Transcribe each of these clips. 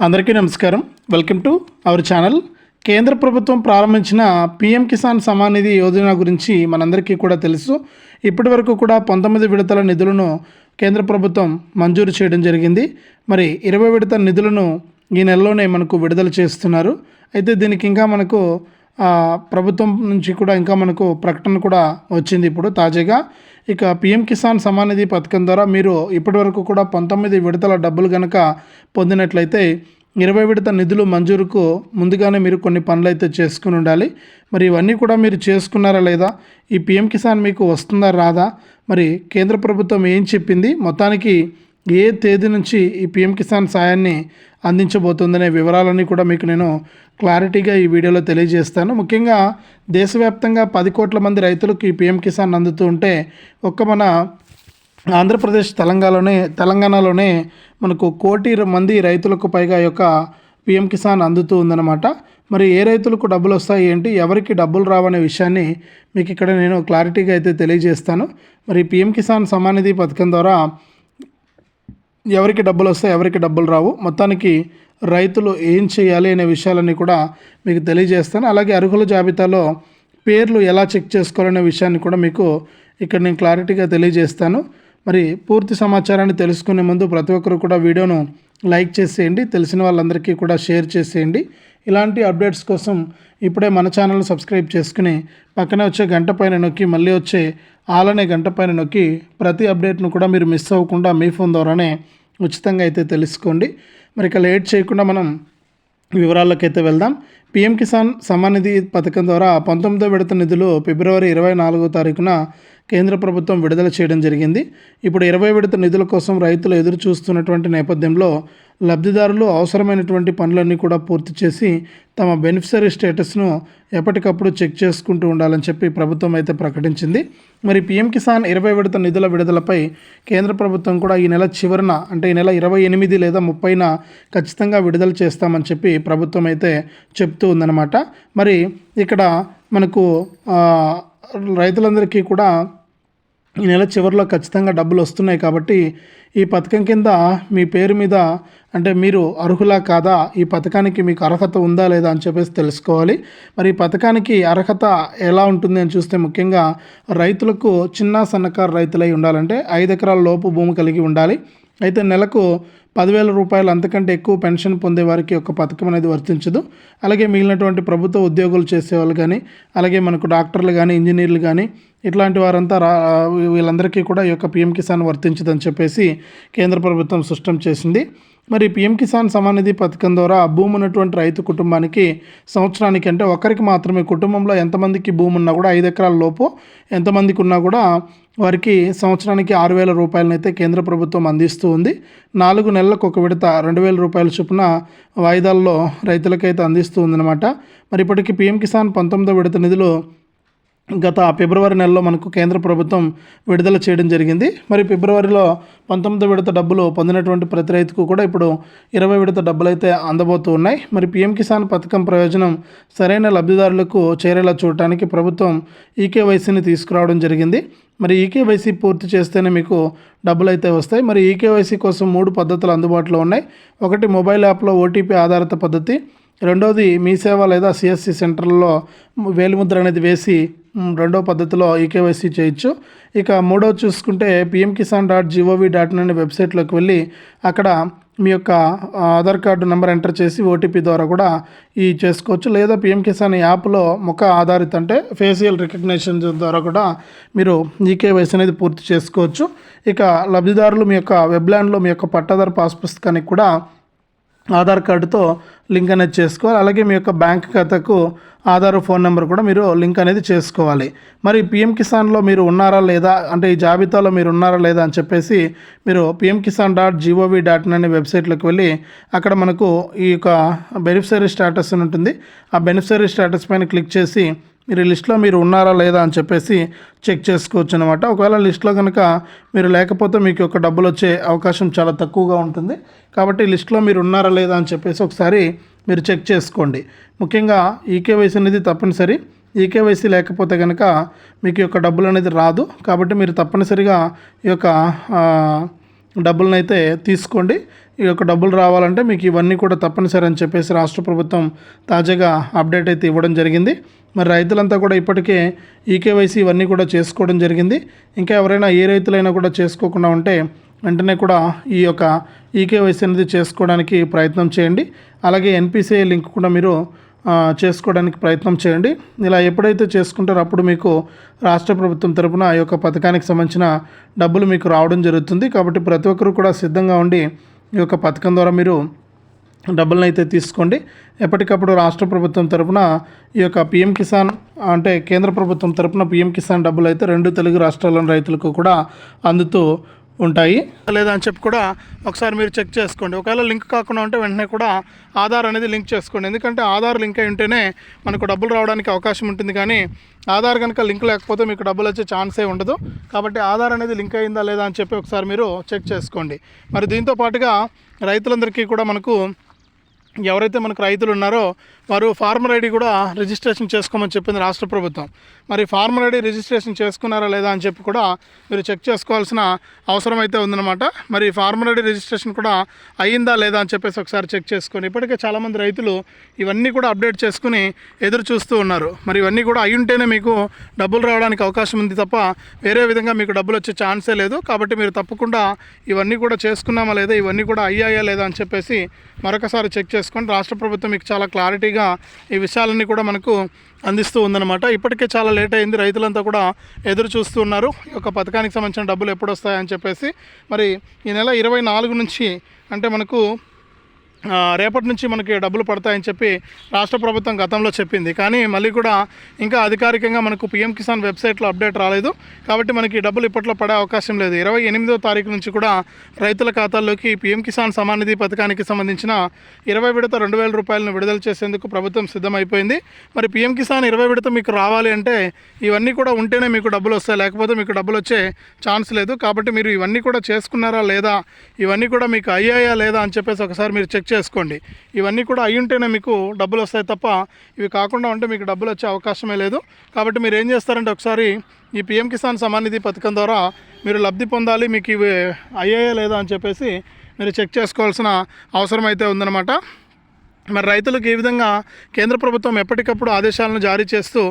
అందరికీ నమస్కారం. Welcome to our channel. కేంద్ర ప్రభుత్వం ప్రారంభించిన పీఎం కిసాన్ సమాన్ నిధి యోజన గురించి మనందరికీ కూడా తెలుసు. ఇప్పటి వరకు కూడా పంతొమ్మిది విడతల నిధులను కేంద్ర ప్రభుత్వం మంజూరు చేయడం జరిగింది. మరి ఇరవై విడత నిధులను ఈ నెలలోనే మనకు విడుదల చేస్తున్నారు. అయితే దీనికి ఇంకా మనకు ప్రభుత్వం నుంచి కూడా ఇంకా మనకు ప్రకటన కూడా వచ్చింది ఇప్పుడు తాజాగా. ఇక పిఎం కిసాన్ సమాన్ నిధి పథకం ద్వారా మీరు ఇప్పటివరకు కూడా పంతొమ్మిది విడతల డబ్బులు కనుక పొందినట్లయితే ఇరవై విడత నిధులు మంజూరుకు ముందుగానే మీరు కొన్ని పనులు అయితే చేసుకుని ఉండాలి. మరి ఇవన్నీ కూడా మీరు చేసుకున్నారా లేదా? ఈ పిఎం కిసాన్ మీకు వస్తుందా రాదా? మరి కేంద్ర ప్రభుత్వం ఏం చెప్పింది? మొత్తానికి ఏ తేదీ నుంచి ఈ పిఎం కిసాన్ సాయాన్ని అందించబోతుందనే వివరాలన్నీ కూడా మీకు నేను క్లారిటీగా ఈ వీడియోలో తెలియజేస్తాను. ముఖ్యంగా దేశవ్యాప్తంగా పది కోట్ల మంది రైతులకు ఈ పిఎం కిసాన్ అందుతూ ఉంటే ఒక్క మన ఆంధ్రప్రదేశ్ తెలంగాణలోనే తెలంగాణలోనే మనకు కోటి మంది రైతులకు పైగా యొక్క పిఎం కిసాన్ అందుతూ ఉందన్నమాట. మరి ఏ రైతులకు డబ్బులు వస్తాయి ఏంటి ఎవరికి డబ్బులు రావనే విషయాన్ని మీకు ఇక్కడ నేను క్లారిటీగా అయితే తెలియజేస్తాను. మరి పిఎం కిసాన్ సమానిధి పథకం ద్వారా ఎవరికి డబ్బులు వస్తాయి ఎవరికి డబ్బులు రావు. మొత్తానికి రైతులు ఏం చేయాలి అనే విషయాలన్నీ కూడా మీకు తెలియజేస్తాను. అలాగే అర్హుల జాబితాలో పేర్లు ఎలా చెక్ చేసుకోవాలనే విషయాన్ని కూడా మీకు ఇక్కడ నేను క్లారిటీగా తెలియజేస్తాను. మరి పూర్తి సమాచారాన్ని తెలుసుకునే ముందు ప్రతి ఒక్కరు కూడా వీడియోను లైక్ చేసేయండి. తెలిసిన వాళ్ళందరికీ కూడా షేర్ చేసేయండి. ఇలాంటి అప్డేట్స్ కోసం ఇప్పుడే మన ఛానల్ సబ్స్క్రైబ్ చేసుకుని పక్కనే వచ్చే గంట పైన నొక్కి మళ్ళీ వచ్చే ఆలనే గంట పైన నొక్కి ప్రతి అప్డేట్ను కూడా మీరు మిస్ అవ్వకుండా మీ ఫోన్ ద్వారానే ఉచితంగా అయితే తెలుసుకోండి. మరి ఇక లేట్ చేయకుండా మనం వివరాల్లోకైతే వెళ్దాం. పీఎం కిసాన్ సమ్మాన్ నిధి పథకం ద్వారా పంతొమ్మిదో విడత నిధులు ఫిబ్రవరి ఇరవై నాలుగో తారీఖున కేంద్ర ప్రభుత్వం విడుదల చేయడం జరిగింది. ఇప్పుడు ఇరవై విడత నిధుల కోసం రైతులు ఎదురు చూస్తున్నటువంటి నేపథ్యంలో లబ్ధిదారులు అవసరమైనటువంటి పనులన్నీ కూడా పూర్తి చేసి తమ బెనిఫిషరీ స్టేటస్ను ఎప్పటికప్పుడు చెక్ చేసుకుంటూ ఉండాలని చెప్పి ప్రభుత్వం అయితే ప్రకటించింది. మరి పీఎం కిసాన్ ఇరవై విడత నిధుల విడుదలపై కేంద్ర ప్రభుత్వం కూడా ఈ నెల చివరన అంటే ఈ నెల ఇరవై ఎనిమిది లేదా ముప్పైన ఖచ్చితంగా విడుదల చేస్తామని చెప్పి ప్రభుత్వం అయితే చెప్తూ ఉందన్నమాట. మరి ఇక్కడ మనకు రైతులందరికీ కూడా ఈ నెల చివరిలో ఖచ్చితంగా డబ్బులు వస్తున్నాయి కాబట్టి ఈ పథకం కింద మీ పేరు మీద అంటే మీరు అర్హులా కాదా? ఈ పథకానికి మీకు అర్హత ఉందా లేదా అని చెప్పేసి తెలుసుకోవాలి. మరి ఈ పథకానికి అర్హత ఎలా ఉంటుంది అని చూస్తే ముఖ్యంగా రైతులకు చిన్న సన్నకారు రైతులై ఉండాలంటే ఐదు ఎకరాల లోపు భూమి కలిగి ఉండాలి. అయితే నెలకు పదివేల రూపాయలు అంతకంటే ఎక్కువ పెన్షన్ పొందే వారికి ఒక పథకం అనేది వర్తించదు. అలాగే మిగిలినటువంటి ప్రభుత్వ ఉద్యోగులు చేసేవాళ్ళు కానీ అలాగే మనకు డాక్టర్లు కానీ ఇంజనీర్లు కానీ ఇట్లాంటి వారంతా రా వీళ్ళందరికీ కూడా ఈ యొక్క పిఎం కిసాన్ వర్తించదని చెప్పేసి కేంద్ర ప్రభుత్వం స్పష్టం చేసింది. మరి పిఎం కిసాన్ సమాన్ నిధి పథకం ద్వారా భూమి ఉన్నటువంటి రైతు కుటుంబానికి సంవత్సరానికి అంటే ఒకరికి మాత్రమే కుటుంబంలో ఎంతమందికి భూమి ఉన్నా కూడా ఐదు ఎకరాల లోపు ఎంతమందికి ఉన్నా కూడా వారికి సంవత్సరానికి ఆరు వేల రూపాయలనైతే కేంద్ర ప్రభుత్వం అందిస్తూ ఉంది. నాలుగు నెలలకు ఒక విడత రెండు వేల రూపాయల చొప్పున వాయిదాల్లో రైతులకైతే అందిస్తూ ఉందన్నమాట. మరి ఇప్పటికి పిఎం కిసాన్ పంతొమ్మిదో విడత నిధులు గత ఫిబ్రవరి నెలలో మనకు కేంద్ర ప్రభుత్వం విడుదల చేయడం జరిగింది. మరి ఫిబ్రవరిలో పంతొమ్మిది విడత డబ్బులు పొందినటువంటి ప్రతి రైతుకు కూడా ఇప్పుడు ఇరవై విడత డబ్బులు అయితే అందబోతూ ఉన్నాయి. మరి పిఎం కిసాన్ పథకం ప్రయోజనం సరైన లబ్ధిదారులకు చేరేలా చూడటానికి ప్రభుత్వం ఈకేవైసీని తీసుకురావడం జరిగింది. మరి ఈకేవైసీ పూర్తి చేస్తేనే మీకు డబ్బులు అయితే వస్తాయి. మరి ఈకేవైసీ కోసం మూడు పద్ధతులు అందుబాటులో ఉన్నాయి. ఒకటి మొబైల్ యాప్లో ఓటీపీ ఆధారిత పద్ధతి రెండవది మీ సేవ లేదా సిఎస్సి సెంటర్లో వేలిముద్ర అనేది వేసి రెండో పద్ధతిలో ఈకేవైసీ చేయొచ్చు. ఇక మూడో చూసుకుంటే PM Kisan dot GOV dot అనే వెబ్సైట్లోకి వెళ్ళి అక్కడ మీ యొక్క ఆధార్ కార్డు నెంబర్ ఎంటర్ చేసి ఓటీపీ ద్వారా కూడా ఈ చేసుకోవచ్చు. లేదా పిఎం కిసాన్ యాప్లో ముఖ ఆధారిత అంటే ఫేషియల్ రికగ్నేషన్ ద్వారా కూడా మీరు ఈకేవైసీ అనేది పూర్తి చేసుకోవచ్చు. ఇక లబ్ధిదారులు మీ యొక్క వెబ్లాండ్లో మీ యొక్క పట్టాదారు పాస్ పుస్తకానికి కూడా ఆధార్ కార్డుతో లింక్ అనేది చేసుకోవాలి. అలాగే మీ యొక్క బ్యాంక్ ఖాతాకు ఆధార్ ఫోన్ నెంబర్ కూడా మీరు లింక్ అనేది చేసుకోవాలి. మరి పిఎం కిసాన్లో మీరు ఉన్నారా లేదా? అంటే ఈ జాబితాలో మీరు ఉన్నారా లేదా అని చెప్పేసి మీరు PM Kisan dot GOV dot in అనే వెబ్సైట్లోకి వెళ్ళి అక్కడ మనకు ఈ యొక్క బెనిఫిషరీ స్టేటస్ అని ఉంటుంది. ఆ బెనిఫిషరీ స్టేటస్ పైన క్లిక్ చేసి మీరు లిస్ట్లో మీరు ఉన్నారా లేదా అని చెప్పేసి చెక్ చేసుకోవచ్చు అనమాట ఒకవేళ లిస్ట్లో కనుక మీరు లేకపోతే మీకు యొక్క డబ్బులు వచ్చే అవకాశం చాలా తక్కువగా ఉంటుంది. కాబట్టి లిస్ట్లో మీరు ఉన్నారా లేదా అని చెప్పేసి ఒకసారి మీరు చెక్ చేసుకోండి. ముఖ్యంగా ఈకేవైసీ అనేది తప్పనిసరి. ఈకేవైసీ లేకపోతే కనుక మీకు యొక్క డబ్బులు అనేది రాదు. కాబట్టి మీరు తప్పనిసరిగా ఈ యొక్క డబ్బులనైతే డబ్బులను అయితే తీసుకోండి. ఈ యొక్క డబ్బులు రావాలంటే మీకు ఇవన్నీ కూడా తప్పనిసరి అని చెప్పేసి రాష్ట్ర ప్రభుత్వం తాజాగా అప్డేట్ అయితే ఇవ్వడం జరిగింది. మరి రైతులంతా కూడా ఇప్పటికే ఈకేవైసీ ఇవన్నీ కూడా చేసుకోవడం జరిగింది. ఇంకా ఎవరైనా ఏ రైతులైనా కూడా చేసుకోకుండా ఉంటే వెంటనే కూడా ఈ యొక్క ఈకేవైసీ అనేది చేసుకోవడానికి ప్రయత్నం చేయండి. అలాగే ఎన్పిసిఐ లింక్ కూడా మీరు చేసుకోవడానికి ప్రయత్నం చేయండి. ఇలా ఎప్పుడైతే చేసుకుంటారో అప్పుడు మీకు రాష్ట్ర ప్రభుత్వం తరపున ఈ యొక్క పథకానికి సంబంధించిన డబ్బులు మీకు రావడం జరుగుతుంది. కాబట్టి ప్రతి ఒక్కరు కూడా సిద్ధంగా ఉండి ఈ యొక్క పథకం ద్వారా మీరు డబ్బులను అయితే తీసుకోండి. ఎప్పటికప్పుడు రాష్ట్ర ప్రభుత్వం తరపున ఈ యొక్క పిఎం కిసాన్ అంటే కేంద్ర ప్రభుత్వం తరపున పిఎం కిసాన్ డబ్బులు అయితే రెండు తెలుగు రాష్ట్రాల్లోని రైతులకు కూడా అందుతూ ఉంటాయి. లేదా అని చెప్పి కూడా ఒకసారి మీరు చెక్ చేసుకోండి. ఒకవేళ లింక్ కాకుండా ఉంటే వెంటనే కూడా ఆధార్ అనేది లింక్ చేసుకోండి. ఎందుకంటే ఆధార్ లింక్ అయి ఉంటేనే మనకు డబ్బులు రావడానికి అవకాశం ఉంటుంది కానీ ఆధార్ కనుక లింక్ లేకపోతే మీకు డబ్బులు వచ్చే ఛాన్సే ఉండదు. కాబట్టి ఆధార్ అనేది లింక్ అయిందా లేదా అని చెప్పి ఒకసారి మీరు చెక్ చేసుకోండి. మరి దీంతో పాటుగా రైతులందరికీ కూడా మనకు ఎవరైతే మనకు రైతులు ఉన్నారో వారు ఫార్మర్ ఐడి కూడా రిజిస్ట్రేషన్ చేసుకోమని చెప్పింది రాష్ట్ర ప్రభుత్వం. మరి ఫార్మర్ ఐడి రిజిస్ట్రేషన్ చేసుకున్నారా లేదా అని చెప్పి కూడా మీరు చెక్ చేసుకోవాల్సిన అవసరం అయితే ఉందన్నమాట. మరి ఫార్మర్ ఐడి రిజిస్ట్రేషన్ కూడా అయ్యిందా లేదా అని చెప్పేసి ఒకసారి చెక్ చేసుకొని ఇప్పటికే చాలామంది రైతులు ఇవన్నీ కూడా అప్డేట్ చేసుకుని ఎదురు చూస్తూ ఉన్నారు. మరి ఇవన్నీ కూడా అయ్యుంటేనే ఉంటేనే మీకు డబ్బులు రావడానికి అవకాశం ఉంది తప్ప వేరే విధంగా మీకు డబ్బులు వచ్చే ఛాన్సే లేదు. కాబట్టి మీరు తప్పకుండా ఇవన్నీ కూడా చేసుకున్నామా లేదా ఇవన్నీ కూడా అయ్యాయా లేదా అని చెప్పేసి మరొకసారి చెక్ చేసుకొని రాష్ట్ర ప్రభుత్వం మీకు చాలా క్లారిటీగా ఈ విషయాలన్నీ కూడా మనకు అందిస్తూ ఉందన్నమాట. ఇప్పటికే చాలా లేట్ అయింది. రైతులంతా కూడా ఎదురు చూస్తూ ఉన్నారు. ఈ యొక్క పథకానికి సంబంధించిన డబ్బులు ఎప్పుడు వస్తాయని చెప్పేసి మరి ఈ నెల ఇరవై నాలుగు నుంచి అంటే మనకు రేపటి నుంచి మనకి డబ్బులు పడతాయని చెప్పి రాష్ట్ర ప్రభుత్వం గతంలో చెప్పింది. కానీ మళ్ళీ కూడా ఇంకా అధికారికంగా మనకు పిఎం కిసాన్ వెబ్సైట్లో అప్డేట్ రాలేదు. కాబట్టి మనకి డబ్బులు ఇప్పట్లో పడే అవకాశం లేదు. ఇరవై ఎనిమిదో తారీఖు నుంచి కూడా రైతుల ఖాతాల్లోకి పిఎం కిసాన్ సమాన్ నిధి పథకానికి సంబంధించిన ఇరవై విడత రెండు వేల రూపాయలను విడుదల చేసేందుకు ప్రభుత్వం సిద్ధమైపోయింది. మరి పిఎం కిసాన్ ఇరవై విడత మీకు రావాలి అంటే ఇవన్నీ కూడా ఉంటేనే మీకు డబ్బులు వస్తాయి. లేకపోతే మీకు డబ్బులు వచ్చే ఛాన్స్ లేదు. కాబట్టి మీరు ఇవన్నీ కూడా చేసుకున్నారా లేదా? ఇవన్నీ కూడా మీకు అయ్యాయా లేదా అని చెప్పేసి ఒకసారి మీరు చెక్ చేసుకోండి. ఇవన్నీ కూడా అయి ఉంటేనే మీకు డబ్బులు వస్తాయి తప్ప ఇవి కాకుండా ఉంటే మీకు డబ్బులు వచ్చే అవకాశమే లేదు. కాబట్టి మీరు ఏం చేస్తారంటే ఒకసారి ఈ పిఎం కిసాన్ సమాన్ నిధి పథకం ద్వారా మీరు లబ్ధి పొందాలి మీకు ఇవి అయ్యాయా లేదా అని చెప్పేసి మీరు చెక్ చేసుకోవాల్సిన అవసరం అయితే ఉందన్నమాట. మరి రైతులకు ఈ విధంగా కేంద్ర ప్రభుత్వం ఎప్పటికప్పుడు ఆదేశాలను జారీ చేస్తూ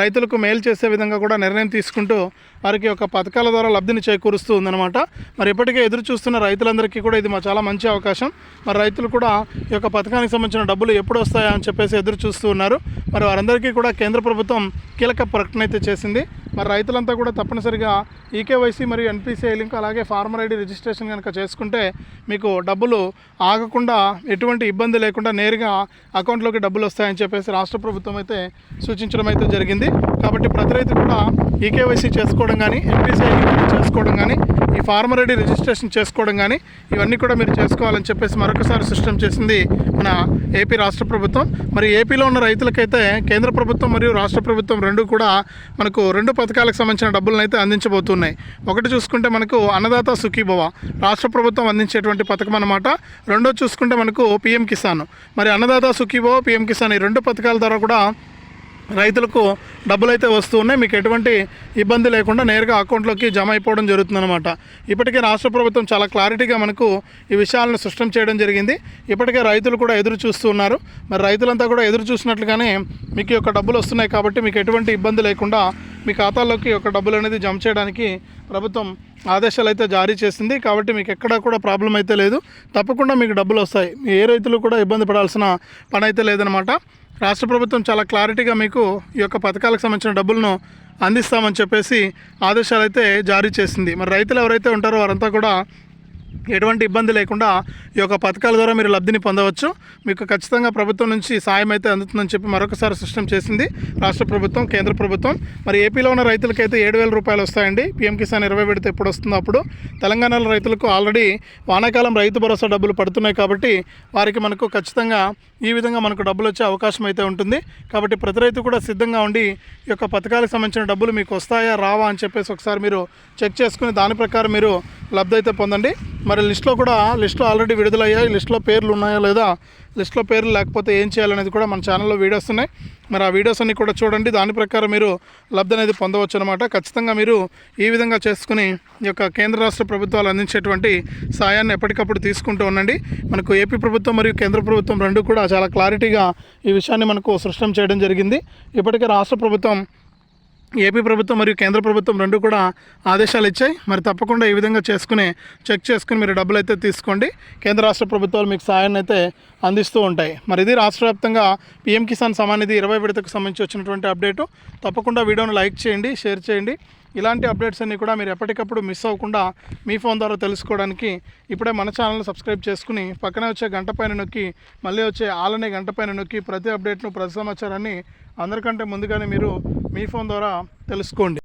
రైతులకు మేలు చేసే విధంగా కూడా నిర్ణయం తీసుకుంటూ వారికి ఒక పథకాల ద్వారా లబ్ధిని చేకూరుస్తూ ఉందన్నమాట. మరి ఇప్పటికే ఎదురు చూస్తున్న రైతులందరికీ కూడా ఇది మా చాలా మంచి అవకాశం. మరి రైతులు కూడా ఈ యొక్క పథకానికి సంబంధించిన డబ్బులు ఎప్పుడు వస్తాయా అని చెప్పేసి ఎదురు చూస్తూ ఉన్నారు. మరి వారందరికీ కూడా కేంద్ర ప్రభుత్వం కీలక ప్రకటన అయితే చేసింది. మరి రైతులంతా కూడా తప్పనిసరిగా ఈకేవైసీ మరియు ఎన్పిసిఐ లింక్ అలాగే ఫార్మర్ ఐడి రిజిస్ట్రేషన్ కనుక చేసుకుంటే మీకు డబ్బులు ఆగకుండా ఎటువంటి ఇబ్బంది లేకుండా నేరుగా అకౌంట్లోకి డబ్బులు వస్తాయని చెప్పేసి రాష్ట్ర ప్రభుత్వం అయితే సూచించడం అయితే జరిగింది. కాబట్టి ప్రతి రైతు కూడా ఈకేవైసీ చేసుకోవడం కానీ ఎన్పిసిఐ చేసుకోవడం కానీ ఫార్మర్ ఐడి రిజిస్ట్రేషన్ చేసుకోవడం కానీ ఇవన్నీ కూడా మీరు చేసుకోవాలని చెప్పేసి మరొకసారి సిస్టమ్ చేసింది మన ఏపీ రాష్ట్ర ప్రభుత్వం. మరి ఏపీలో ఉన్న రైతులకైతే కేంద్ర ప్రభుత్వం మరియు రాష్ట్ర ప్రభుత్వం రెండు కూడా మనకు రెండు పథకాలకు సంబంధించిన డబ్బులను అయితే అందించబోతున్నాయి. ఒకటి చూసుకుంటే మనకు అన్నదాత సుఖీభవ. రాష్ట్ర ప్రభుత్వం అందించేటువంటి పథకం అన్నమాట. రెండో చూసుకుంటే మనకు పిఎం కిసాన్. మరి అన్నదాత సుఖీభవ పిఎం కిసాన్ ఈ రెండు పథకాల ద్వారా కూడా రైతులకు డబ్బులు అయితే వస్తూ ఉన్నాయి మీకు ఎటువంటి ఇబ్బంది లేకుండా నేరుగా అకౌంట్లోకి జమ అయిపోవడం జరుగుతుందన్నమాట. ఇప్పటికే రాష్ట్ర ప్రభుత్వం చాలా క్లారిటీగా మనకు ఈ విషయాలను స్పష్టం చేయడం జరిగింది. ఇప్పటికే రైతులు కూడా ఎదురు చూస్తూ ఉన్నారు. మరి రైతులంతా కూడా ఎదురు చూసినట్లుగానే మీకు యొక్క డబ్బులు వస్తున్నాయి కాబట్టి మీకు ఎటువంటి ఇబ్బంది లేకుండా మీ ఖాతాలోకి ఒక డబ్బులు అనేది జమ చేయడానికి ప్రభుత్వం ఆదేశాలు అయితే జారీ చేసింది. కాబట్టి మీకు ఎక్కడా కూడా ప్రాబ్లం అయితే లేదు. తప్పకుండా మీకు డబ్బులు వస్తాయి. ఏ రైతులు కూడా ఇబ్బంది పడాల్సిన పని అయితే లేదనమాట రాష్ట్ర ప్రభుత్వం చాలా క్లారిటీగా మీకు ఈ యొక్క పథకాలకు సంబంధించిన డబ్బులను అందిస్తామని చెప్పేసి ఆదేశాలు అయితే జారీ చేసింది. మరి రైతులు ఎవరైతే ఉంటారో వారంతా కూడా ఎటువంటి ఇబ్బంది లేకుండా ఈ యొక్క పథకాల ద్వారా మీరు లబ్ధిని పొందవచ్చు. మీకు ఖచ్చితంగా ప్రభుత్వం నుంచి సాయం అయితే అందుతుందని చెప్పి మరొకసారి సిస్టమ్ చేసింది రాష్ట్ర ప్రభుత్వం కేంద్ర ప్రభుత్వం. మరి ఏపీలో ఉన్న రైతులకైతే ఏడు వేల రూపాయలు వస్తాయండి. పీఎం కిసాన్ ఇరవై పెడితే ఎప్పుడు వస్తుందో అప్పుడు. తెలంగాణలో రైతులకు ఆల్రెడీ వానాకాలం రైతు భరోసా డబ్బులు పడుతున్నాయి కాబట్టి వారికి మనకు ఖచ్చితంగా ఈ విధంగా మనకు డబ్బులు వచ్చే అవకాశం అయితే ఉంటుంది. కాబట్టి ప్రతి రైతు కూడా సిద్ధంగా ఉండి ఈ యొక్క పథకాలకు సంబంధించిన డబ్బులు మీకు వస్తాయా రావా అని చెప్పేసి ఒకసారి మీరు చెక్ చేసుకుని దాని ప్రకారం మీరు లబ్ధి అయితే పొందండి. మరి లిస్ట్లో కూడా లిస్ట్లో ఆల్రెడీ విడుదలయ్యాయి. లిస్ట్లో పేర్లు ఉన్నాయా లేదా లిస్ట్లో పేర్లు లేకపోతే ఏం చేయాలనేది కూడా మన ఛానల్లో వీడియోస్ ఉన్నాయి. మరి ఆ వీడియోస్ అన్ని కూడా చూడండి. దాని ప్రకారం మీరు లబ్ధి అనేది పొందవచ్చు అనమాట ఖచ్చితంగా మీరు ఈ విధంగా చేసుకుని ఈ యొక్క కేంద్ర రాష్ట్ర ప్రభుత్వాలు అందించేటువంటి సాయాన్ని ఎప్పటికప్పుడు తీసుకుంటూ ఉండండి. మనకు ఏపీ ప్రభుత్వం మరియు కేంద్ర ప్రభుత్వం రెండు కూడా చాలా క్లారిటీగా ఈ విషయాన్ని మనకు సృష్టం చేయడం జరిగింది. ఇప్పటికే రాష్ట్ర ప్రభుత్వం ఏపీ ప్రభుత్వం మరియు కేంద్ర ప్రభుత్వం రెండు కూడా ఆదేశాలు ఇచ్చాయి. మరి తప్పకుండా ఈ విధంగా చేసుకుని చెక్ చేసుకుని మీరు డబ్బులు అయితే తీసుకోండి. కేంద్ర రాష్ట్ర ప్రభుత్వాలు మీకు సహాయాన్ని అయితే అందిస్తూ ఉంటాయి. మరి ఇది రాష్ట్ర వ్యాప్తంగా పీఎం కిసాన్ సమానిధి ఇరవై విడతకు సంబంధించి వచ్చినటువంటి అప్డేటు. తప్పకుండా వీడియోను లైక్ చేయండి షేర్ చేయండి. ఇలాంటి అప్డేట్స్ అన్నీ కూడా మీరు ఎప్పటికప్పుడు మిస్ అవ్వకుండా మీ ఫోన్ ద్వారా తెలుసుకోవడానికి ఇప్పుడే మన ఛానల్ని సబ్స్క్రైబ్ చేసుకుని పక్కనే వచ్చే గంట పైన నొక్కి మళ్ళీ వచ్చే ఆలనే గంట పైన నొక్కి ప్రతి అప్డేట్ను ప్రతి సమాచారాన్ని అందరికంటే ముందుగానే మీరు మీ ఫోన్ ద్వారా తెలుసుకోండి.